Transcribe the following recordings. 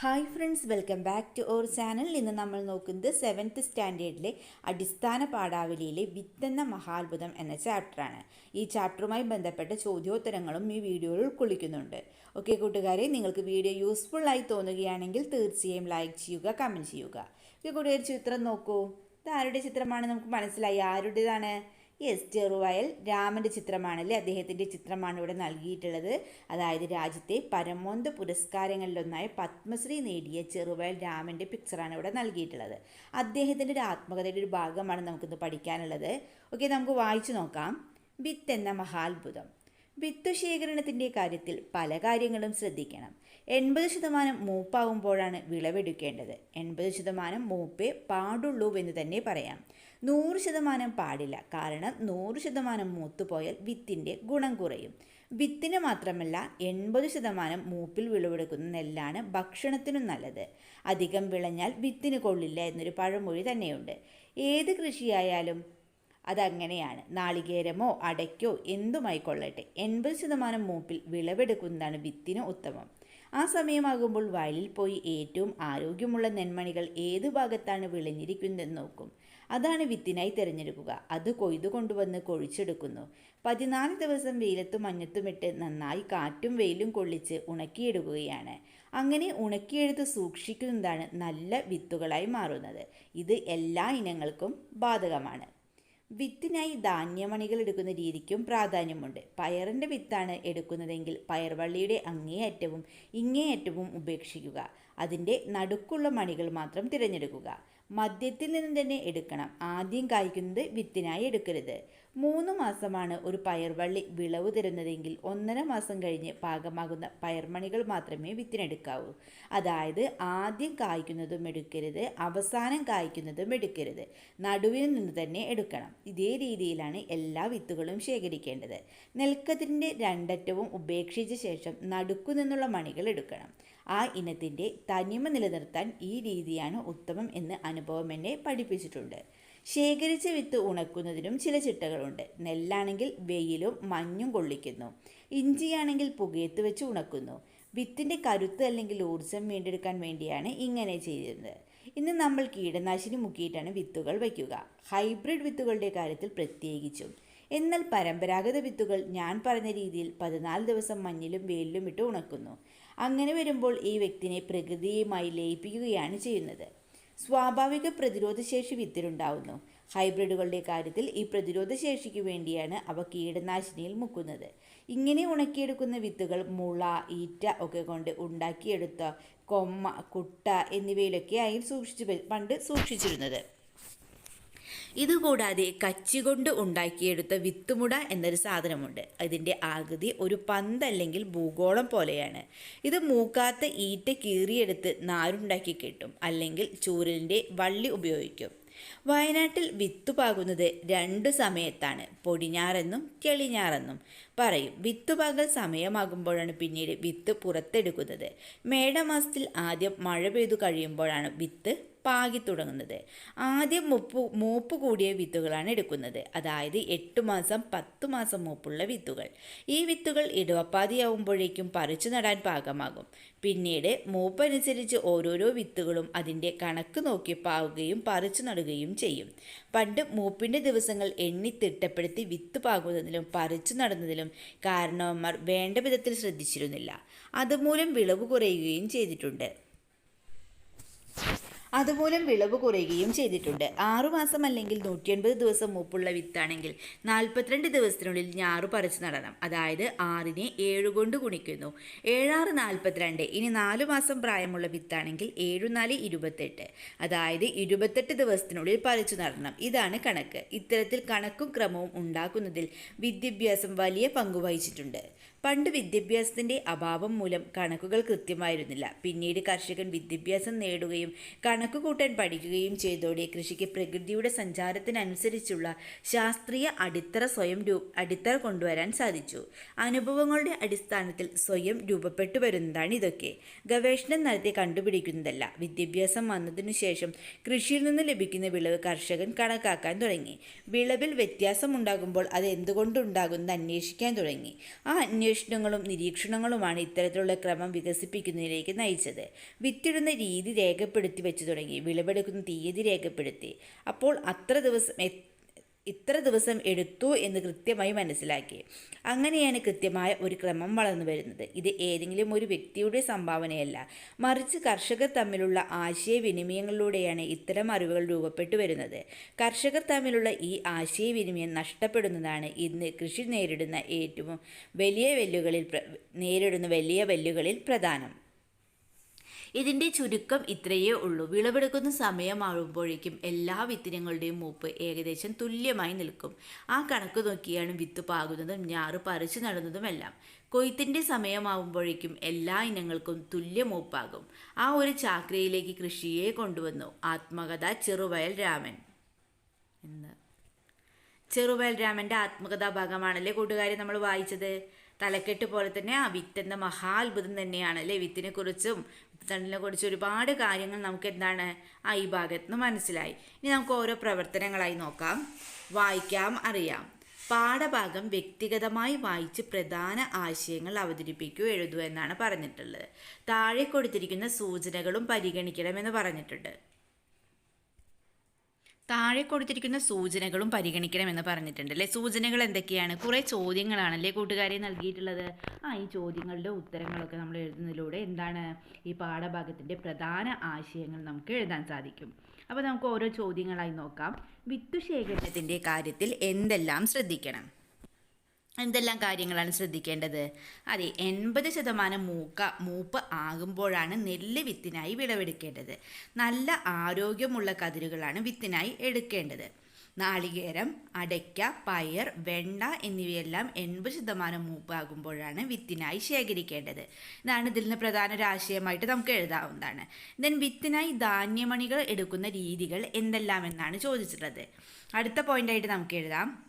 Hi friends welcome back to our channel ഇന്ന് നമ്മൾ നോക്കുന്നത് സെവൻത്ത് സ്റ്റാൻഡേർഡിലെ അടിസ്ഥാന പാഠാവലിയിലെ വിത്തെന്ന മഹാത്ഭുതം എന്ന ചാപ്റ്ററാണ് ഈ ചാപ്റ്ററുമായി ബന്ധപ്പെട്ട ചോദ്യോത്തരങ്ങളും ഈ വീഡിയോയിൽ ഉൾക്കൊള്ളിക്കുന്നുണ്ട്. ഓക്കെ കൂട്ടുകാരെ നിങ്ങൾക്ക് വീഡിയോ യൂസ്ഫുള്ളായി തോന്നുകയാണെങ്കിൽ തീർച്ചയായും ലൈക്ക് ചെയ്യുക കമന്റ് ചെയ്യുക. ഓക്കെ കൂട്ടുകാർ ചിത്രം നോക്കൂ. ഇത് ആരുടെ ചിത്രമാണ്? നമുക്ക് മനസ്സിലായി. ആരുടേതാണ്? യെസ് ചെറുവയൽ രാമന്റെ ചിത്രമാണല്ലേ? അദ്ദേഹത്തിന്റെ ചിത്രമാണ് ഇവിടെ നൽകിയിട്ടുള്ളത്. അതായത് രാജ്യത്തെ പരമോന്നത പുരസ്കാരങ്ങളിലൊന്നായ പത്മശ്രീ നേടിയ ചെറുവയൽ രാമന്റെ പിക്ചറാണ് ഇവിടെ നൽകിയിട്ടുള്ളത്. അദ്ദേഹത്തിന്റെ ഒരു ആത്മകഥയുടെ ഒരു ഭാഗമാണ് നമുക്കിന്ന് പഠിക്കാനുള്ളത്. ഓക്കെ നമുക്ക് വായിച്ചു നോക്കാം. വിത്ത് എന്ന മഹാത്ഭുതം. വിത്തുശേഖരണത്തിന്റെ കാര്യത്തിൽ പല കാര്യങ്ങളും ശ്രദ്ധിക്കണം. എൺപത് ശതമാനം മൂപ്പാവുമ്പോഴാണ് വിളവെടുക്കേണ്ടത്. എൺപത് ശതമാനം മൂപ്പേ പാടുള്ളൂ എന്ന് തന്നെ പറയാം. നൂറ് ശതമാനം പാടില്ല. കാരണം നൂറ് ശതമാനം മൂത്തുപോയാൽ വിത്തിന്റെ ഗുണം കുറയും. വിത്തിന് മാത്രമല്ല എൺപത് ശതമാനം മൂപ്പിൽ വിളവെടുക്കുന്ന നെല്ലാണ് ഭക്ഷണത്തിനും നല്ലത്. അധികം വിളഞ്ഞാൽ വിത്തിന് കൊള്ളില്ല എന്നൊരു പഴമൊഴി തന്നെയുണ്ട്. ഏത് കൃഷിയായാലും അതങ്ങനെയാണ്. നാളികേരമോ അടയ്ക്കോ എന്തുമായിക്കൊള്ളട്ടെ. എൺപത് ശതമാനം മൂപ്പിൽ വിളവെടുക്കുന്നതാണ് വിത്തിന് ഉത്തമം. ആ സമയമാകുമ്പോൾ വയലിൽ പോയി ഏറ്റവും ആരോഗ്യമുള്ള നെന്മണികൾ ഏതു ഭാഗത്താണ് വിളഞ്ഞിരിക്കുന്നതെന്ന് നോക്കും. അതാണ് വിത്തിനായി തിരഞ്ഞെടുക്കുക. അത് കൊയ്തു കൊണ്ടുവന്ന് കൊഴിച്ചെടുക്കുന്നു. പതിനാല് ദിവസം വെയിലത്തും മഞ്ഞത്തുമിട്ട് നന്നായി കാറ്റും വെയിലും കൊള്ളിച്ച് ഉണക്കിയെടുക്കുകയാണ്. അങ്ങനെ ഉണക്കിയെടുത്ത് സൂക്ഷിക്കുന്നതാണ് നല്ല വിത്തുകളായി മാറുന്നത്. ഇത് എല്ലാ ഇനങ്ങൾക്കും ബാധകമാണ്. വിത്തിനായി ധാന്യമണികൾ എടുക്കുന്ന രീതിക്കും പ്രാധാന്യമുണ്ട്. പയറിന്റെ വിത്താണ് എടുക്കുന്നതെങ്കിൽ പയർവള്ളിയുടെ അങ്ങേയറ്റവും ഇങ്ങേയറ്റവും ഉപേക്ഷിക്കുക. അതിന്റെ നടുക്കുള്ള മണികൾ മാത്രം തിരഞ്ഞെടുക്കുക. മദ്യത്തിൽ നിന്ന് തന്നെ എടുക്കണം. ആദ്യം കായ്ക്കുന്നത് വിത്തിനായി എടുക്കരുത്. മൂന്ന് മാസമാണ് ഒരു പയർവള്ളി വിളവ് തരുന്നതെങ്കിൽ ഒന്നര മാസം കഴിഞ്ഞ് പാകമാകുന്ന പയർമണികൾ മാത്രമേ വിത്തിനെടുക്കാവൂ. അതായത് ആദ്യം കായ്ക്കുന്നതും എടുക്കരുത് അവസാനം കായ്ക്കുന്നതും എടുക്കരുത്. നടുവിൽ നിന്ന് തന്നെ എടുക്കണം. ഇതേ രീതിയിലാണ് എല്ലാ വിത്തുകളും ശേഖരിക്കേണ്ടത്. നെൽക്കതിരിന്റെ രണ്ടറ്റവും ഉപേക്ഷിച്ച ശേഷം നടുക്കു നിന്നുള്ള മണികൾ എടുക്കണം. ആ ഇനത്തിന്റെ തനിമ നിലനിർത്താൻ ഈ രീതിയാണ് ഉത്തമം എന്ന് അനുഭവം എന്നെ പഠിപ്പിച്ചിട്ടുണ്ട്. ശേഖരിച്ച വിത്ത് ഉണക്കുന്നതിനും ചില ചിട്ടകളുണ്ട്. നെല്ലാണെങ്കിൽ വെയിലും മഞ്ഞും കൊള്ളിക്കുന്നു. ഇഞ്ചിയാണെങ്കിൽ പുകയത്ത് വെച്ച് ഉണക്കുന്നു. വിത്തിന്റെ കരുത്ത് അല്ലെങ്കിൽ ഊർജം വീണ്ടെടുക്കാൻ വേണ്ടിയാണ് ഇങ്ങനെ ചെയ്യുന്നത് ഇന്ന് നമ്മൾ കീടനാശിനി മുക്കിയിട്ടാണ് വിത്തുകൾ വയ്ക്കുക ഹൈബ്രിഡ് വിത്തുകളുടെ കാര്യത്തിൽ പ്രത്യേകിച്ചും. എന്നാൽ പരമ്പരാഗത വിത്തുകൾ ഞാൻ പറഞ്ഞ രീതിയിൽ പതിനാല് ദിവസം മഞ്ഞിലും വെയിലിലും ഇട്ട് ഉണക്കുന്നു. അങ്ങനെ വരുമ്പോൾ ഈ വ്യക്തിനെ പ്രകൃതിയുമായി ലയിപ്പിക്കുകയാണ് ചെയ്യുന്നത്. സ്വാഭാവിക പ്രതിരോധശേഷി വിത്തിലുണ്ടാവുന്നു. ഹൈബ്രിഡുകളുടെ കാര്യത്തിൽ ഈ പ്രതിരോധശേഷിക്ക് വേണ്ടിയാണ് അവ കീടനാശിനിയിൽ മുക്കുന്നത്. ഇങ്ങനെ ഉണക്കിയെടുക്കുന്ന വിത്തുകൾ മുള ഈറ്റ ഒക്കെ കൊണ്ട് ഉണ്ടാക്കിയെടുത്ത കൊമ്മ കുട്ട എന്നിവയിലൊക്കെയായി സൂക്ഷിച്ചു പണ്ട് സൂക്ഷിച്ചിരുന്നത്. ഇതുകൂടാതെ കച്ചികൊണ്ട് ഉണ്ടാക്കിയെടുത്ത വിത്തുമുട എന്നൊരു സാധനമുണ്ട്. ഇതിന്റെ ആകൃതി ഒരു പന്തല്ലെങ്കിൽ ഭൂഗോളം പോലെയാണ്. ഇത് മൂക്കാത്ത ഈറ്റ കീറിയെടുത്ത് നാരുണ്ടാക്കി കെട്ടും അല്ലെങ്കിൽ ചൂരലിന്റെ വള്ളി ഉപയോഗിക്കും. വയനാട്ടിൽ വിത്ത് പാകുന്നത് രണ്ട് സമയത്താണ്. പൊടിഞ്ഞാറെന്നും കെളിഞ്ഞാറെന്നും പറയും. വിത്ത് പാകൽ സമയമാകുമ്പോഴാണ് പിന്നീട് വിത്ത് പുറത്തെടുക്കുന്നത്. മേടമാസത്തിൽ ആദ്യം മഴ പെയ്തു കഴിയുമ്പോഴാണ് വിത്ത് പാകി തുടങ്ങുന്നത്. ആദ്യം മൂപ്പ് മൂപ്പ് കൂടിയ വിത്തുകളാണ് എടുക്കുന്നത്. അതായത് എട്ട് മാസം പത്ത് മാസം മൂപ്പുള്ള വിത്തുകൾ. ഈ വിത്തുകൾ ഇടവപ്പാതിയാവുമ്പോഴേക്കും പറിച്ചു നടാൻ പാകമാകും. പിന്നീട് മൂപ്പനുസരിച്ച് ഓരോരോ വിത്തുകളും അതിന്റെ കണക്ക് നോക്കി പാവുകയും പറിച്ചു നടുകയും ചെയ്യും. പണ്ട് മൂപ്പിന്റെ ദിവസങ്ങൾ എണ്ണി തിട്ടപ്പെടുത്തി വിത്ത് പാകുന്നതിലും പറിച്ചു നടുന്നതിലും കാരണവന്മാർ വേണ്ട വിധത്തിൽ ശ്രദ്ധിച്ചിരുന്നില്ല. അതുമൂലം വിളവ് കുറയുകയും ചെയ്തിട്ടുണ്ട്. അതുമൂലം വിളവ് കുറയുകയും ചെയ്തിട്ടുണ്ട്. ആറുമാസം അല്ലെങ്കിൽ നൂറ്റി എൺപത് ദിവസം മൂപ്പുള്ള വിത്താണെങ്കിൽ നാൽപ്പത്തിരണ്ട് ദിവസത്തിനുള്ളിൽ ഞാറ് പറിച്ചു നടണം. അതായത് ആറിനെ ഏഴ് കൊണ്ട് ഗുണിക്കുന്നു. ഏഴാറ് നാൽപ്പത്തിരണ്ട് ഇനി നാലു മാസം പ്രായമുള്ള വിത്താണെങ്കിൽ ഏഴു നാല് ഇരുപത്തെട്ട്. അതായത് ഇരുപത്തെട്ട് ദിവസത്തിനുള്ളിൽ പറിച്ചു നടണം. ഇതാണ് കണക്ക്. ഇത്തരത്തിൽ കണക്കും ക്രമവും ഉണ്ടാക്കുന്നതിൽ വിദ്യാഭ്യാസം വലിയ പങ്ക് വഹിച്ചിട്ടുണ്ട്. പണ്ട് വിദ്യാഭ്യാസത്തിന്റെ അഭാവം മൂലം കണക്കുകൾ കൃത്യമായിരുന്നില്ല. പിന്നീട് കർഷകൻ വിദ്യാഭ്യാസം നേടുകയും കണക്ക് കൂട്ടാൻ പഠിക്കുകയും ചെയ്തോടെ കൃഷിക്ക് പ്രകൃതിയുടെ സഞ്ചാരത്തിനനുസരിച്ചുള്ള ശാസ്ത്രീയ അടിത്തറ സ്വയം രൂ അടിത്തറ കൊണ്ടുവരാൻ സാധിച്ചു. അനുഭവങ്ങളുടെ അടിസ്ഥാനത്തിൽ സ്വയം രൂപപ്പെട്ടു വരുന്നതാണ് ഇതൊക്കെ. ഗവേഷണം നടത്തി കണ്ടുപിടിക്കുന്നതല്ല. വിദ്യാഭ്യാസം വന്നതിനു ശേഷം കൃഷിയിൽ നിന്ന് ലഭിക്കുന്ന വിളവ് കർഷകൻ കണക്കാക്കാൻ തുടങ്ങി. വിളവിൽ വ്യത്യാസമുണ്ടാകുമ്പോൾ അത് എന്തുകൊണ്ടുണ്ടാകുമെന്ന് അന്വേഷിക്കാൻ തുടങ്ങി. ആ അന്വേഷണം അന്വേഷണങ്ങളും നിരീക്ഷണങ്ങളുമാണ് ഇത്തരത്തിലുള്ള ക്രമം വികസിപ്പിക്കുന്നതിലേക്ക് നയിച്ചത്. വിത്തിടുന്ന രീതി രേഖപ്പെടുത്തി വെച്ചു തുടങ്ങി വിളവെടുക്കുന്ന തീയതി രേഖപ്പെടുത്തി. അപ്പോൾ അത്ര ദിവസം ഇത്ര ദിവസം എടുത്തു എന്ന് കൃത്യമായി മനസ്സിലാക്കി. അങ്ങനെയാണ് കൃത്യമായ ഒരു ക്രമം വളർന്നു വരുന്നത്. ഇത് ഏതെങ്കിലും ഒരു വ്യക്തിയുടെ സംഭാവനയല്ല. മറിച്ച് കർഷകർ തമ്മിലുള്ള ആശയവിനിമയങ്ങളിലൂടെയാണ് ഇത്തരം അറിവുകൾ രൂപപ്പെട്ടു വരുന്നത്. കർഷകർ തമ്മിലുള്ള ഈ ആശയവിനിമയം നഷ്ടപ്പെടുന്നതാണ് ഇന്ന് കൃഷി നേരിടുന്ന ഏറ്റവും വലിയ വെല്ലുകളിൽ നേരിടുന്ന വലിയ വെല്ലുകളിൽ പ്രധാനം. ഇതിന്റെ ചുരുക്കം ഇത്രയേ ഉള്ളൂ. വിളവെടുക്കുന്ന സമയമാകുമ്പോഴേക്കും എല്ലാ വിത്തിനങ്ങളുടെയും മൂപ്പ് ഏകദേശം തുല്യമായി നിൽക്കും. ആ കണക്ക് നോക്കിയാണ് വിത്ത് പാകുന്നതും ഞാറ് പറിച്ചു നടുന്നതുമെല്ലാം. കൊയ്ത്തിന്റെ സമയമാകുമ്പോഴേക്കും എല്ലാ ഇനങ്ങൾക്കും തുല്യ മൂപ്പാകും. ആ ഒരു ചാക്രയിലേക്ക് കൃഷിയെ കൊണ്ടുവന്നു. ആത്മകഥ ചെറുവയൽ രാമൻ. എന്ന്. ചെറുവയൽ രാമന്റെ ആത്മകഥാഭാഗമാണല്ലേ കൂട്ടുകാരെ നമ്മൾ വായിച്ചത്? തലക്കെട്ട് പോലെ തന്നെ ആ വിത്തെന്ന മഹാത്ഭുതം തന്നെയാണ് അല്ലേ? വിത്തിനെ കുറിച്ചും വിത്തണ്ടിനെ കുറിച്ചും ഒരുപാട് കാര്യങ്ങൾ നമുക്ക് എന്താണ് ആ ഈ ഭാഗത്ത് നിന്ന് മനസ്സിലായി. ഇനി നമുക്ക് ഓരോ പ്രവർത്തനങ്ങളായി നോക്കാം. വായിക്കാം അറിയാം. പാഠഭാഗം വ്യക്തിഗതമായി വായിച്ച് പ്രധാന ആശയങ്ങൾ അവതരിപ്പിക്കൂ എഴുതൂ എന്നാണ് പറഞ്ഞിട്ടുള്ളത്. താഴെ കൊടുത്തിരിക്കുന്ന സൂചനകളും പരിഗണിക്കണമെന്ന് പറഞ്ഞിട്ടുണ്ട്. താഴെ കൊടുത്തിരിക്കുന്ന സൂചനകളും പരിഗണിക്കണമെന്ന് പറഞ്ഞിട്ടുണ്ട് അല്ലേ? സൂചനകൾ എന്തൊക്കെയാണ്? കുറേ ചോദ്യങ്ങളാണല്ലേ കൂട്ടുകാരെ നൽകിയിട്ടുള്ളത്? ആ ഈ ചോദ്യങ്ങളുടെ ഉത്തരങ്ങളൊക്കെ നമ്മൾ എഴുതുന്നതിലൂടെ എന്താണ് ഈ പാഠഭാഗത്തിന്റെ പ്രധാന ആശയങ്ങൾ നമുക്ക് എഴുതാൻ സാധിക്കും. അപ്പോൾ നമുക്ക് ഓരോ ചോദ്യങ്ങളായി നോക്കാം. വിത്തുശേഖരണത്തിന്റെ കാര്യത്തിൽ എന്തെല്ലാം ശ്രദ്ധിക്കണം? എന്തെല്ലാം കാര്യങ്ങളാണ് ശ്രദ്ധിക്കേണ്ടത്? അതെ എൺപത് ശതമാനം മൂക്ക മൂപ്പ് ആകുമ്പോഴാണ് നെല്ല് വിത്തിനായി വിളവെടുക്കേണ്ടത്. നല്ല ആരോഗ്യമുള്ള കതിരുകളാണ് വിത്തിനായി എടുക്കേണ്ടത്. നാളികേരം അടയ്ക്ക പയർ വെണ്ട എന്നിവയെല്ലാം എൺപത് ശതമാനം മൂപ്പാകുമ്പോഴാണ് വിത്തിനായി ശേഖരിക്കേണ്ടത്. ഇതാണ് ഇതിൽ നിന്ന് പ്രധാന ഒരാശയമായിട്ട് നമുക്ക് എഴുതാവുന്നതാണ്. ദെൻ വിത്തിനായി ധാന്യമണികൾ എടുക്കുന്ന രീതികൾ എന്തെല്ലാം എന്നാണ് ചോദിച്ചിട്ടുള്ളത്. അടുത്ത പോയിന്റായിട്ട് നമുക്ക് എഴുതാം.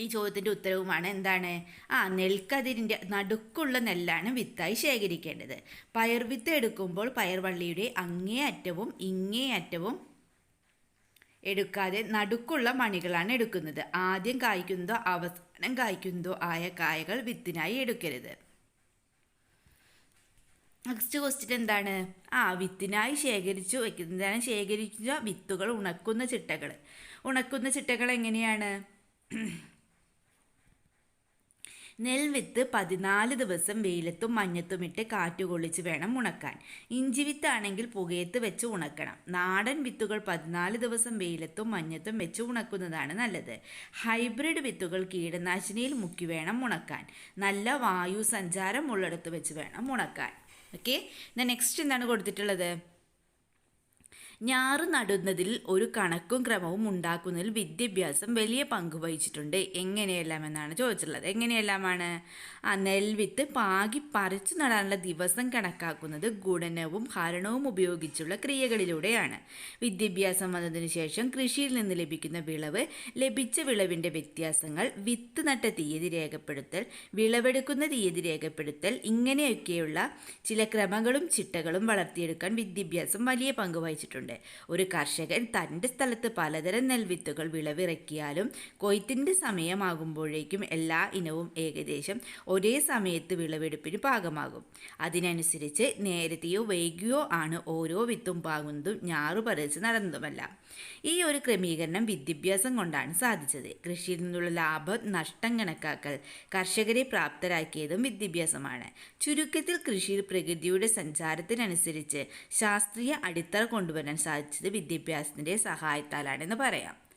ഈ ചോദ്യത്തിന്റെ ഉത്തരവുമാണ് എന്താണ്? ആ നെൽക്കതിരിന്റെ നടുക്കുള്ള നെല്ലാണ് വിത്തായി ശേഖരിക്കേണ്ടത്. പയർ വിത്ത് എടുക്കുമ്പോൾ പയർവള്ളിയുടെ ഇങ്ങേ അറ്റവും എടുക്കാതെ നടുക്കുള്ള മണികളാണ് എടുക്കുന്നത്. ആദ്യം കായ്ക്കുന്നതോ അവസാനം കായ്ക്കുന്നതോ ആയ കായകൾ വിത്തിനായി എടുക്കരുത്. നെക്സ്റ്റ് ക്വസ്റ്റ്യൻ എന്താണ്? ആ വിത്തിനായി ശേഖരിച്ചു വെക്കുന്നതാണ് ശേഖരിക്കുക വിത്തുകൾ ഉണക്കുന്ന ചിട്ടകൾ. ഉണക്കുന്ന ചിട്ടകൾ എങ്ങനെയാണ്? നെൽവിത്ത് പതിനാല് ദിവസം വെയിലത്തും മഞ്ഞത്തും ഇട്ട് കാറ്റുകൊള്ളിച്ച് വേണം ഉണക്കാൻ. ഇഞ്ചി വിത്താണെങ്കിൽ പുകയത്ത് വെച്ച് ഉണക്കണം. നാടൻ വിത്തുകൾ പതിനാല് ദിവസം വെയിലത്തും മഞ്ഞത്തും വെച്ച് ഉണക്കുന്നതാണ് നല്ലത്. ഹൈബ്രിഡ് വിത്തുകൾ കീടനാശിനിയിൽ മുക്കി വേണം ഉണക്കാൻ. നല്ല വായു സഞ്ചാരം ഉള്ളിടത്ത് വെച്ച് വേണം ഉണക്കാൻ. ഓക്കെ നെക്സ്റ്റ് എന്താണ് കൊടുത്തിട്ടുള്ളത്? ഞാറ് നടുന്നതിൽ ഒരു കണക്കും ക്രമവും ഉണ്ടാക്കുന്നതിൽ വിദ്യാഭ്യാസം വലിയ പങ്ക് വഹിച്ചിട്ടുണ്ട്. എങ്ങനെയെല്ലാം എന്നാണ് ചോദിച്ചിട്ടുള്ളത്. എങ്ങനെയെല്ലാമാണ്? ആ നെൽവിത്ത് പാകി പറിച്ചു നടാനുള്ള ദിവസം കണക്കാക്കുന്നത് ഗുണനവും ഹരണവും ഉപയോഗിച്ചുള്ള ക്രിയകളിലൂടെയാണ്. വിദ്യാഭ്യാസം വന്നതിന് ശേഷം കൃഷിയിൽ നിന്ന് ലഭിക്കുന്ന വിളവ് ലഭിച്ച വിളവിന്റെ വ്യത്യാസങ്ങൾ വിത്ത് നട്ട തീയതി രേഖപ്പെടുത്തൽ വിളവെടുക്കുന്ന തീയതി രേഖപ്പെടുത്തൽ ഇങ്ങനെയൊക്കെയുള്ള ചില ക്രമങ്ങളും ചിട്ടകളും വളർത്തിയെടുക്കാൻ വിദ്യാഭ്യാസം വലിയ പങ്ക് വഹിച്ചിട്ടുണ്ട്. ഒരു കർഷകൻ തന്റെ സ്ഥലത്ത് പലതരം നെൽവിത്തുകൾ വിളവിറക്കിയാലും കൊയ്ത്തിന്റെ സമയമാകുമ്പോഴേക്കും എല്ലാ ഇനവും ഏകദേശം ഒരേ സമയത്ത് വിളവെടുപ്പിന് പാകമാകും. അതിനനുസരിച്ച് നേരത്തെയോ വൈകിയോ ആണ് ഓരോ വിത്തും പാകുന്നതും ഞാറു പറിച്ച് നടന്നതുമല്ല. ഈ ഒരു ക്രമീകരണം വിദ്യാഭ്യാസം കൊണ്ടാണ് സാധിച്ചത്. കൃഷിയിൽ നിന്നുള്ള ലാഭം നഷ്ടം കണക്കാക്കൽ കർഷകരെ പ്രാപ്തരാക്കിയതും വിദ്യാഭ്യാസമാണ്. ചുരുക്കത്തിൽ കൃഷിയിൽ പ്രകൃതിയുടെ സഞ്ചാരത്തിനനുസരിച്ച് ശാസ്ത്രീയ അടിത്തറ കൊണ്ടുവരാൻ സാധിച്ചത് വിദ്യാഭ്യാസത്തിന്റെ സഹായത്താലാണെന്ന് പറയാം.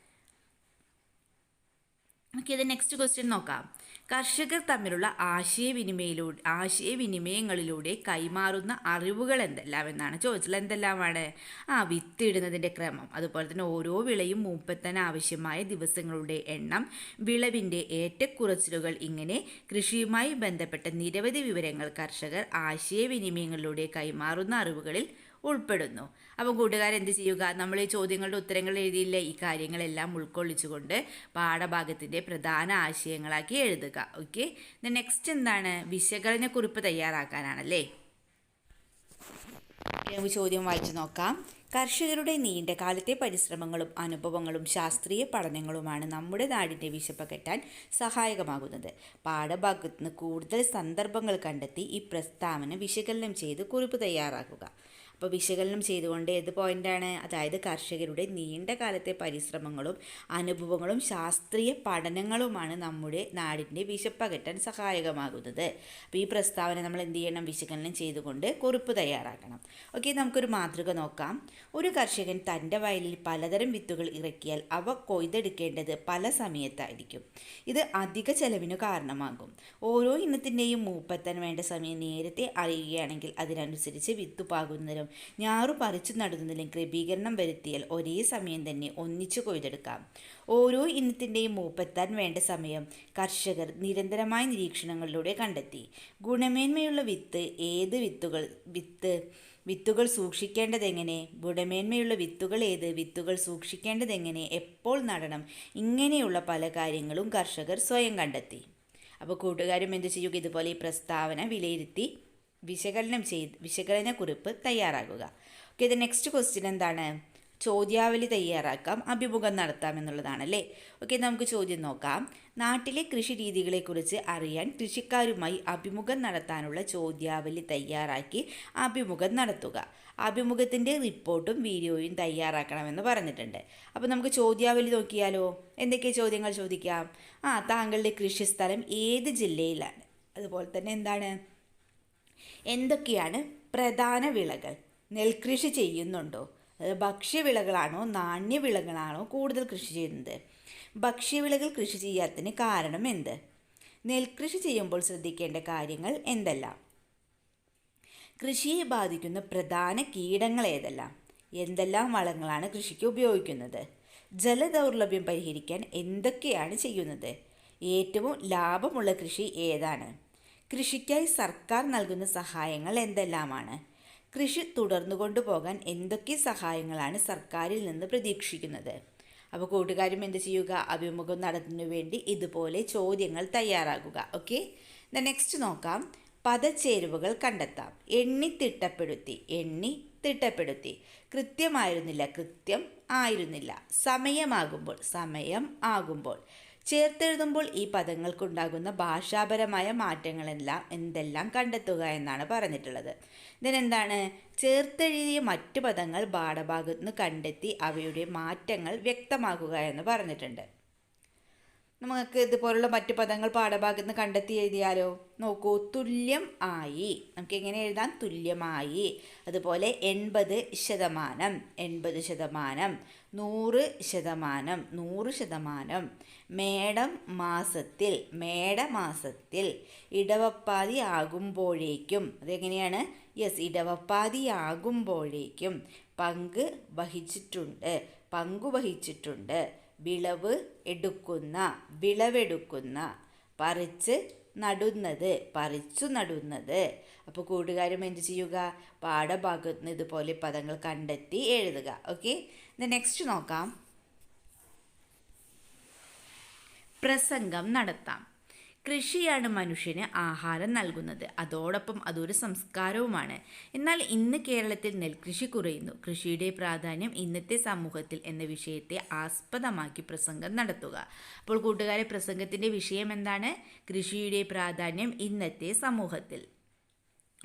ഇത് നെക്സ്റ്റ് ക്വസ്റ്റ്യൻ നോക്കാം. കർഷകർ തമ്മിലുള്ള ആശയവിനിമയിലൂടെ ആശയവിനിമയങ്ങളിലൂടെ കൈമാറുന്ന അറിവുകൾ എന്തെല്ലാം എന്നാണ് ചോദിച്ചത്. എന്തെല്ലാമാണ്? ആ വിത്തിടുന്നതിന്റെ ക്രമം അതുപോലെ തന്നെ ഓരോ വിളയും മൂപ്പെത്താൻ ആവശ്യമായ ദിവസങ്ങളുടെ എണ്ണം വിളവിന്റെ ഏറ്റക്കുറച്ചിലുകൾ ഇങ്ങനെ കൃഷിയുമായി ബന്ധപ്പെട്ട നിരവധി വിവരങ്ങൾ കർഷകർ ആശയവിനിമയങ്ങളിലൂടെ കൈമാറുന്ന അറിവുകളിൽ ഉൾപ്പെടുന്നു. അപ്പോൾ കൂട്ടുകാർ എന്ത് ചെയ്യുക? നമ്മൾ ഈ ചോദ്യങ്ങളുടെ ഉത്തരങ്ങൾ എഴുതിയില്ല? ഈ കാര്യങ്ങളെല്ലാം ഉൾക്കൊള്ളിച്ചുകൊണ്ട് പാഠഭാഗത്തിന്റെ പ്രധാന ആശയങ്ങളാക്കി എഴുതുക. ഓക്കെ നെക്സ്റ്റ് എന്താണ്? വിശകലന കുറിപ്പ് തയ്യാറാക്കാനാണല്ലേ നമുക്ക് ചോദ്യം വായിച്ചു നോക്കാം. കർഷകരുടെ നീണ്ട കാലത്തെ പരിശ്രമങ്ങളും അനുഭവങ്ങളും ശാസ്ത്രീയ പഠനങ്ങളുമാണ് നമ്മുടെ നാടിന്റെ വിശപ്പകറ്റാൻ സഹായകമാകുന്നത്. പാഠഭാഗത്ത് നിന്ന് കൂടുതൽ സന്ദർഭങ്ങൾ കണ്ടെത്തി ഈ പ്രസ്താവന വിശകലനം ചെയ്ത് കുറിപ്പ് തയ്യാറാക്കുക. അപ്പോൾ വിശകലനം ചെയ്തുകൊണ്ട് ഏത് പോയിന്റാണ് അതായത് കർഷകരുടെ നീണ്ട കാലത്തെ പരിശ്രമങ്ങളും അനുഭവങ്ങളും ശാസ്ത്രീയ പഠനങ്ങളുമാണ് നമ്മുടെ നാടിന്റെ വിശപ്പകറ്റാൻ സഹായകമാകുന്നത്. അപ്പോൾ ഈ പ്രസ്താവന നമ്മൾ എന്ത് ചെയ്യണം? വിശകലനം ചെയ്തുകൊണ്ട് കുറിപ്പ് തയ്യാറാക്കണം. ഓക്കെ നമുക്കൊരു മാതൃക നോക്കാം. ഒരു കർഷകൻ തന്റെ വയലിൽ പലതരം വിത്തുകൾ ഇറക്കിയാൽ അവ കൊയ്തെടുക്കേണ്ടത് പല സമയത്തായിരിക്കും. ഇത് അധിക ചെലവിനു കാരണമാകും. ഓരോ ഇനത്തിന്റെയും മൂപ്പെത്താൻ വേണ്ട സമയം നേരത്തെ അറിയുകയാണെങ്കിൽ അതിനനുസരിച്ച് വിത്ത് പാകുന്നതിനും ഞാറു പറിച്ചു നടുന്നതിലും ക്രമീകരണം വരുത്തിയാൽ ഒരേ സമയം തന്നെ ഒന്നിച്ചു കൊയ്തെടുക്കാം. ഓരോ ഇനത്തിന്റെയും മൂപ്പെത്താൻ വേണ്ട സമയം കർഷകർ നിരന്തരമായ നിരീക്ഷണങ്ങളിലൂടെ കണ്ടെത്തി. ഗുണമേന്മയുള്ള വിത്ത് ഏത് വിത്തുകൾ വിത്ത് വിത്തുകൾ സൂക്ഷിക്കേണ്ടതെങ്ങനെ? ഗുണമേന്മയുള്ള വിത്തുകൾ ഏത്? വിത്തുകൾ സൂക്ഷിക്കേണ്ടതെങ്ങനെ? എപ്പോൾ നടണം? ഇങ്ങനെയുള്ള പല കാര്യങ്ങളും കർഷകർ സ്വയം കണ്ടെത്തി. അപ്പോൾ കൂട്ടുകാരും എന്ത് ചെയ്യുക ഇതുപോലെ ഈ പ്രസ്താവന വിലയിരുത്തി വിശകലനം ചെയ്ത് വിശകലന കുറിപ്പ് തയ്യാറാക്കുക ഓക്കെ ഇത് നെക്സ്റ്റ് ക്വസ്റ്റ്യൻ എന്താണ്? ചോദ്യാവലി തയ്യാറാക്കാം അഭിമുഖം നടത്താം എന്നുള്ളതാണ് അല്ലേ ഓക്കെ നമുക്ക് ചോദ്യം നോക്കാം. നാട്ടിലെ കൃഷി രീതികളെക്കുറിച്ച് അറിയാൻ കൃഷിക്കാരുമായി അഭിമുഖം നടത്താനുള്ള ചോദ്യാവലി തയ്യാറാക്കി അഭിമുഖം നടത്തുക. അഭിമുഖത്തിന്റെ റിപ്പോർട്ടും വീഡിയോയും തയ്യാറാക്കണമെന്ന് പറഞ്ഞിട്ടുണ്ട്. അപ്പോൾ നമുക്ക് ചോദ്യാവലി നോക്കിയാലോ? എന്തൊക്കെ ചോദ്യങ്ങൾ ചോദിക്കാം? ആ താങ്കളുടെ കൃഷിസ്ഥലം ഏത് ജില്ലയിലാണ്? അതുപോലെ തന്നെ എന്താണ്? എന്തൊക്കെയാണ് പ്രധാന വിളകൾ? നെൽകൃഷി ചെയ്യുന്നുണ്ടോ? അത് ഭക്ഷ്യവിളകളാണോ നാണ്യവിളകളാണോ കൂടുതൽ കൃഷി ചെയ്യുന്നത്? ഭക്ഷ്യവിളകൾ കൃഷി ചെയ്യാത്തതിന് കാരണം എന്ത്? നെൽകൃഷി ചെയ്യുമ്പോൾ ശ്രദ്ധിക്കേണ്ട കാര്യങ്ങൾ എന്തെല്ലാം? കൃഷിയെ ബാധിക്കുന്ന പ്രധാന കീടങ്ങൾ ഏതെല്ലാം? എന്തെല്ലാം വളങ്ങളാണ് കൃഷിക്ക് ഉപയോഗിക്കുന്നത്? ജലദൗർലഭ്യം പരിഹരിക്കാൻ എന്തൊക്കെയാണ് ചെയ്യുന്നത്? ഏറ്റവും ലാഭമുള്ള കൃഷി ഏതാണ്? കൃഷിക്കായി സർക്കാർ നൽകുന്ന സഹായങ്ങൾ എന്തെല്ലാമാണ്? കൃഷി തുടർന്നു കൊണ്ടുപോകാൻ എന്തൊക്കെ സഹായങ്ങളാണ് സർക്കാരിൽ നിന്ന് പ്രതീക്ഷിക്കുന്നത്? അപ്പോൾ കൂട്ടുകാരും എന്ത് ചെയ്യുക? അഭിമുഖം നടത്തുന്നതിനു വേണ്ടി ഇതുപോലെ ചോദ്യങ്ങൾ തയ്യാറാകുക ഓക്കെ നെക്സ്റ്റ് നോക്കാം. പദച്ചേരുവകൾ കണ്ടെത്താം. എണ്ണി തിട്ടപ്പെടുത്തി എണ്ണി തിട്ടപ്പെടുത്തി. കൃത്യമായിരുന്നില്ല കൃത്യം ആയിരുന്നില്ല. സമയമാകുമ്പോൾ സമയം ആകുമ്പോൾ. ചേർത്തെഴുതുമ്പോൾ ഈ പദങ്ങൾക്കുണ്ടാകുന്ന ഭാഷാപരമായ മാറ്റങ്ങളെല്ലാം എന്തെല്ലാം കണ്ടെത്തുക എന്നാണ് പറഞ്ഞിട്ടുള്ളത്. ഇതിനെന്താണ്? ചേർത്തെഴുതിയ മറ്റു പദങ്ങൾ പാഠഭാഗത്ത് നിന്ന് കണ്ടെത്തി അവയുടെ മാറ്റങ്ങൾ വ്യക്തമാക്കുക എന്ന് പറഞ്ഞിട്ടുണ്ട്. നമുക്ക് ഇതുപോലുള്ള മറ്റു പദങ്ങൾ പാഠഭാഗത്ത് നിന്ന് കണ്ടെത്തി എഴുതിയാലോ? നോക്കൂ തുല്യം ആയി. നമുക്ക് എങ്ങനെ എഴുതാം? തുല്യമായി. അതുപോലെ എൺപത് ശതമാനം എൺപത് ശതമാനം. നൂറ് ശതമാനം നൂറ് ശതമാനം. മേടം മാസത്തിൽ മേടമാസത്തിൽ ഇടവപ്പാതി ആകുമ്പോഴേക്കും അതെങ്ങനെയാണ്? യെസ് ഇടവപ്പാതി ആകുമ്പോഴേക്കും പങ്ക് വഹിച്ചിട്ടുണ്ട് പങ്കു വഹിച്ചിട്ടുണ്ട്. വിളവ് എടുക്കുന്ന വിളവെടുക്കുന്ന പറിച്ച് നടുന്നത് പറിച്ചു നടുന്നത്. അപ്പോൾ കൂട്ടുകാരും എന്ത് ചെയ്യുക? പാഠഭാഗത്ത് നിന്ന് ഇതുപോലെ പദങ്ങൾ കണ്ടെത്തി എഴുതുക. ഓക്കെ നെക്സ്റ്റ് നോക്കാം. പ്രസംഗം നടത്താം. കൃഷിയാണ് മനുഷ്യന് ആഹാരം നൽകുന്നത്. അതോടൊപ്പം അതൊരു സംസ്കാരവുമാണ്. എന്നാൽ ഇന്ന് കേരളത്തിൽ നെൽകൃഷി കുറയുന്നു. കൃഷിയുടെ പ്രാധാന്യം ഇന്നത്തെ സമൂഹത്തിൽ എന്ന വിഷയത്തെ ആസ്പദമാക്കി പ്രസംഗം നടത്തുക. അപ്പോൾ കൂട്ടുകാരെ പ്രസംഗത്തിന്റെ വിഷയം എന്താണ്? കൃഷിയുടെ പ്രാധാന്യം ഇന്നത്തെ സമൂഹത്തിൽ.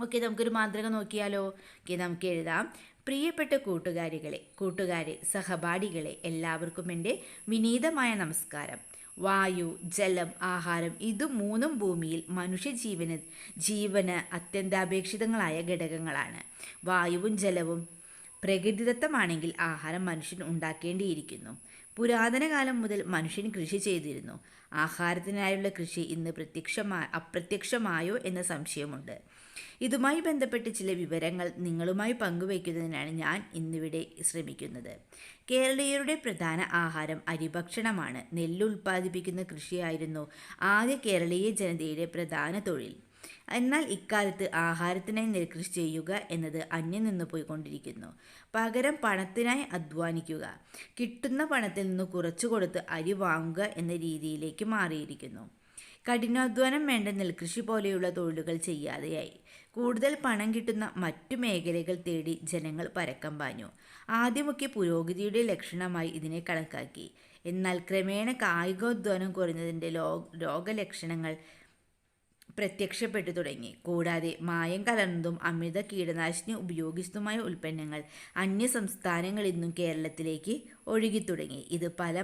ഓക്കെ നമുക്കൊരു മാതൃക നോക്കിയാലോ? ഓക്കെ നമുക്ക് എഴുതാം. പ്രിയപ്പെട്ട കൂട്ടുകാരികളെ കൂട്ടുകാരെ സഹപാഠികളെ എല്ലാവർക്കും എന്റെ വിനീതമായ നമസ്കാരം. വായു ജലം ആഹാരം ഇത് മൂന്നും ഭൂമിയിൽ മനുഷ്യജീവന് ജീവന് അത്യന്താപേക്ഷിതങ്ങളായ ഘടകങ്ങളാണ്. വായുവും ജലവും പ്രകൃതിദത്തമാണെങ്കിൽ ആഹാരം മനുഷ്യൻ ഉണ്ടാക്കേണ്ടിയിരിക്കുന്നു. പുരാതന കാലം മുതൽ മനുഷ്യൻ കൃഷി ചെയ്തിരുന്നു. ആഹാരത്തിനായുള്ള കൃഷി ഇന്ന് പ്രത്യക്ഷമാ അപ്രത്യക്ഷമായോ എന്ന സംശയമുണ്ട്. ഇതുമായി ബന്ധപ്പെട്ട് ചില വിവരങ്ങൾ നിങ്ങളുമായി പങ്കുവയ്ക്കുന്നതിനാണ് ഞാൻ ഇന്നിവിടെ ശ്രമിക്കുന്നത്. കേരളീയരുടെ പ്രധാന ആഹാരം അരിഭക്ഷണമാണ്. നെല്ല് ഉൽപ്പാദിപ്പിക്കുന്ന കൃഷിയായിരുന്നു ആദ്യ കേരളീയ ജനതയുടെ പ്രധാന തൊഴിൽ. എന്നാൽ ഇക്കാലത്ത് ആഹാരത്തിനായി നെൽകൃഷി ചെയ്യുക എന്നത് അന്യം നിന്ന് പോയിക്കൊണ്ടിരിക്കുന്നു. പകരം പണത്തിനായി അധ്വാനിക്കുക കിട്ടുന്ന പണത്തിൽ നിന്ന് കുറച്ചു കൊടുത്ത് അരി വാങ്ങുക എന്ന രീതിയിലേക്ക് മാറിയിരിക്കുന്നു. കഠിനാധ്വാനം വേണ്ട നെൽകൃഷി പോലെയുള്ള തൊഴിലുകൾ ചെയ്യാതെയായി. കൂടുതൽ പണം കിട്ടുന്ന മറ്റു മേഖലകൾ തേടി ജനങ്ങൾ പരക്കം പാഞ്ഞു. ആദ്യമൊക്കെ പുരോഗതിയുടെ ലക്ഷണമായി ഇതിനെ കണക്കാക്കി. എന്നാൽ ക്രമേണ കായികോദ്വാനം കുറഞ്ഞതിന്റെ ലോ രോഗലക്ഷണങ്ങൾ പ്രത്യക്ഷപ്പെട്ടു തുടങ്ങി. കൂടാതെ മായം കലർന്നതും അമിത കീടനാശിനി ഉപയോഗിച്ചതുമായ ഉൽപ്പന്നങ്ങൾ അന്യ സംസ്ഥാനങ്ങളിൽ നിന്നും കേരളത്തിലേക്ക് ഒഴുകിത്തുടങ്ങി ഇത് പല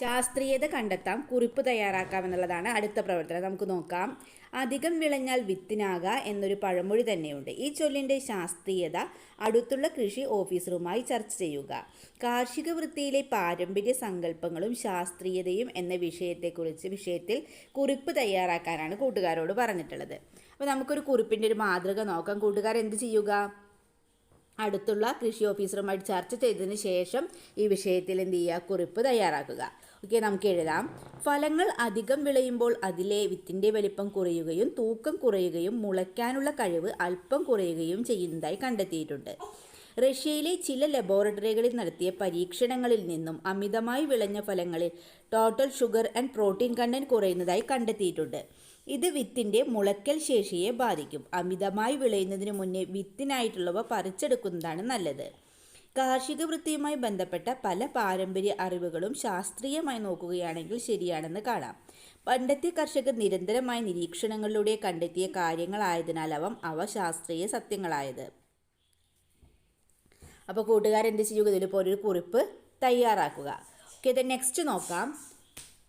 ശാസ്ത്രീയത കണ്ടെത്താം കുറിപ്പ് തയ്യാറാക്കാം എന്നുള്ളതാണ് അടുത്ത പ്രവർത്തനം. നമുക്ക് നോക്കാം. അധികം വിളഞ്ഞാൽ വിത്തിനാക എന്നൊരു പഴമൊഴി തന്നെയുണ്ട്. ഈ ചൊല്ലിന്റെ ശാസ്ത്രീയത അടുത്തുള്ള കൃഷി ഓഫീസറുമായി ചർച്ച ചെയ്യുക. കാർഷിക വൃത്തിയിലെ പാരമ്പര്യ സങ്കല്പങ്ങളും ശാസ്ത്രീയതയും എന്ന വിഷയത്തെക്കുറിച്ച് വിഷയത്തിൽ കുറിപ്പ് തയ്യാറാക്കാനാണ് കൂട്ടുകാരോട് പറഞ്ഞിട്ടുള്ളത്. അപ്പോൾ നമുക്കൊരു കുറിപ്പിന്റെ ഒരു മാതൃക നോക്കാം. കൂട്ടുകാർ എന്ത് ചെയ്യുക? അടുത്തുള്ള കൃഷി ഓഫീസറുമായി ചർച്ച ചെയ്തതിന് ശേഷം ഈ വിഷയത്തിൽ എന്ത് ചെയ്യുക? കുറിപ്പ് തയ്യാറാക്കുക. ഓക്കെ നമുക്ക് എഴുതാം. ഫലങ്ങൾ അധികം വിളയുമ്പോൾ അതിലെ വിത്തിന്റെ വലിപ്പം കുറയുകയും തൂക്കം കുറയുകയും മുളയ്ക്കാനുള്ള കഴിവ് അല്പം കുറയുകയും ചെയ്യുന്നതായി കണ്ടെത്തിയിട്ടുണ്ട്. റഷ്യയിലെ ചില ലബോറട്ടറികളിൽ നടത്തിയ പരീക്ഷണങ്ങളിൽ നിന്നും അമിതമായി വിളഞ്ഞ ഫലങ്ങളിൽ total sugar and protein content കുറയുന്നതായി കണ്ടെത്തിയിട്ടുണ്ട്. ഇത് വിത്തിന്റെ മുളയ്ക്കൽ ശേഷിയെ ബാധിക്കും. അമിതമായി വിളയുന്നതിന് മുന്നേ വിത്തിനായിട്ടുള്ളവ പറിച്ചെടുക്കുന്നതാണ് നല്ലത്. കാർഷിക വൃത്തിയുമായി ബന്ധപ്പെട്ട പല പാരമ്പര്യ അറിവുകളും ശാസ്ത്രീയമായി നോക്കുകയാണെങ്കിൽ ശരിയാണെന്ന് കാണാം. പണ്ടത്തെ കർഷകർ നിരന്തരമായ നിരീക്ഷണങ്ങളിലൂടെ കണ്ടെത്തിയ കാര്യങ്ങളായതിനാലാവാം അവ ശാസ്ത്രീയ സത്യങ്ങളായത്. അപ്പോൾ കൂട്ടുകാരെന്ത് ചെയ്യുക ഇതിലിപ്പോൾ ഒരു കുറിപ്പ് തയ്യാറാക്കുക. ഓക്കെ ഇത് നെക്സ്റ്റ് നോക്കാം.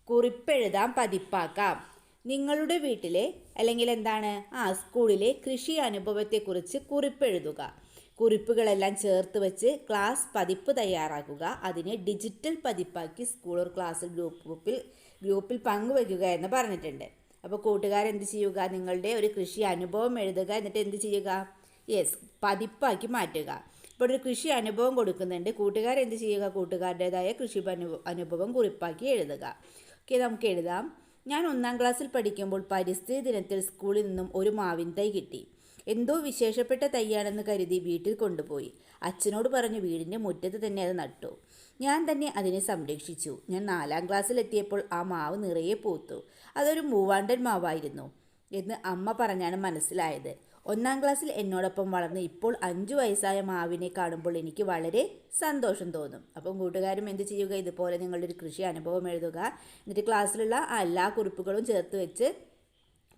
കുറിപ്പെഴുതാം പതിപ്പാക്കാം. നിങ്ങളുടെ വീട്ടിലെ അല്ലെങ്കിൽ എന്താണ്? ആ സ്കൂളിലെ കൃഷി അനുഭവത്തെക്കുറിച്ച് കുറിപ്പെഴുതുക. കുറിപ്പുകളെല്ലാം ചേർത്ത് വെച്ച് ക്ലാസ് പതിപ്പ് തയ്യാറാക്കുക. അതിനെ ഡിജിറ്റൽ പതിപ്പാക്കി സ്കൂൾ ക്ലാസ് ഗ്രൂപ്പിൽ ഗ്രൂപ്പിൽ പങ്കുവയ്ക്കുക എന്ന് പറഞ്ഞിട്ടുണ്ട്. അപ്പോൾ കൂട്ടുകാരെന്ത് ചെയ്യുക? നിങ്ങളുടെ ഒരു കൃഷി അനുഭവം എഴുതുക. എന്നിട്ട് എന്ത് ചെയ്യുക? യെസ് പതിപ്പാക്കി മാറ്റുക. ഇപ്പോൾ ഒരു കൃഷി അനുഭവം കൊടുക്കുന്നുണ്ട്. കൂട്ടുകാരെന്ത് ചെയ്യുക? കൂട്ടുകാരുടേതായ കൃഷി അനുഭവം കുറിപ്പാക്കി എഴുതുക. ഓക്കെ നമുക്ക് എഴുതാം. ഞാൻ ഒന്നാം ക്ലാസ്സിൽ പഠിക്കുമ്പോൾ പരിസ്ഥിതി ദിനത്തിൽ സ്കൂളിൽ നിന്നും ഒരു മാവിൻ തൈ കിട്ടി. എന്തോ വിശേഷപ്പെട്ട തൈയാണെന്ന് കരുതി വീട്ടിൽ കൊണ്ടുപോയി. അച്ഛനോട് പറഞ്ഞു വീടിന്റെ മുറ്റത്ത് തന്നെ അത് നട്ടു. ഞാൻ തന്നെ അതിനെ സംരക്ഷിച്ചു. ഞാൻ നാലാം ക്ലാസ്സിലെത്തിയപ്പോൾ ആ മാവ് നിറയെ പൂത്തു. അതൊരു മൂവാണ്ടൻ മാവായിരുന്നു എന്ന് അമ്മ പറഞ്ഞാണ് മനസ്സിലായത്. ഒന്നാം ക്ലാസ്സിൽ എന്നോടൊപ്പം വളർന്ന് ഇപ്പോൾ അഞ്ചു വയസ്സായ മാവിനെ കാണുമ്പോൾ എനിക്ക് വളരെ സന്തോഷം തോന്നും. അപ്പം കൂട്ടുകാരും എന്ത് ചെയ്യുക? ഇതുപോലെ നിങ്ങളുടെ ഒരു കൃഷി അനുഭവം എഴുതുക. എന്നിട്ട് ക്ലാസ്സിലുള്ള ആ എല്ലാ കുറിപ്പുകളും ചേർത്ത് വെച്ച്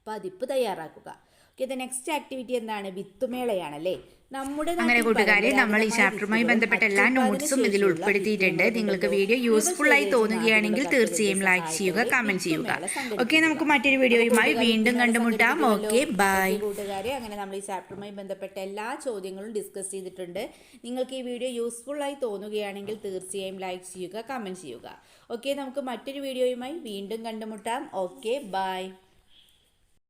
പതിപ്പ് തയ്യാറാക്കുക. ഓക്കെ ദ നെക്സ്റ്റ് ആക്ടിവിറ്റി എന്താണ്? വിത്തുമേളയാണല്ലേ? അങ്ങനെ കൂട്ടുകാരെ നമ്മൾ ഈ ചാപ്റ്ററുമായി ബന്ധപ്പെട്ട എല്ലാ നോട്ട്സും ഇതിൽ ഉൾപ്പെടുത്തിയിട്ടുണ്ട്. നിങ്ങൾക്ക് വീഡിയോ യൂസ്ഫുൾ ആയി തോന്നുകയാണെങ്കിൽ തീർച്ചയായും ലൈക്ക് ചെയ്യുക കമന്റ് ചെയ്യുക. ഓക്കെ നമുക്ക് മറ്റൊരു വീഡിയോയുമായി വീണ്ടും കണ്ടുമുട്ടാം. ഓക്കെ ബൈ കൂട്ടുകാരെ അങ്ങനെ നമ്മൾ ഈ ചാപ്റ്ററുമായി ബന്ധപ്പെട്ട എല്ലാ ചോദ്യങ്ങളും ഡിസ്കസ് ചെയ്തിട്ടുണ്ട്. നിങ്ങൾക്ക് ഈ വീഡിയോ യൂസ്ഫുൾ ആയി തോന്നുകയാണെങ്കിൽ തീർച്ചയായും ലൈക്ക് ചെയ്യുക കമന്റ് ചെയ്യുക. ഓക്കെ നമുക്ക് മറ്റൊരു വീഡിയോയുമായി വീണ്ടും കണ്ടുമുട്ടാം. Okay bye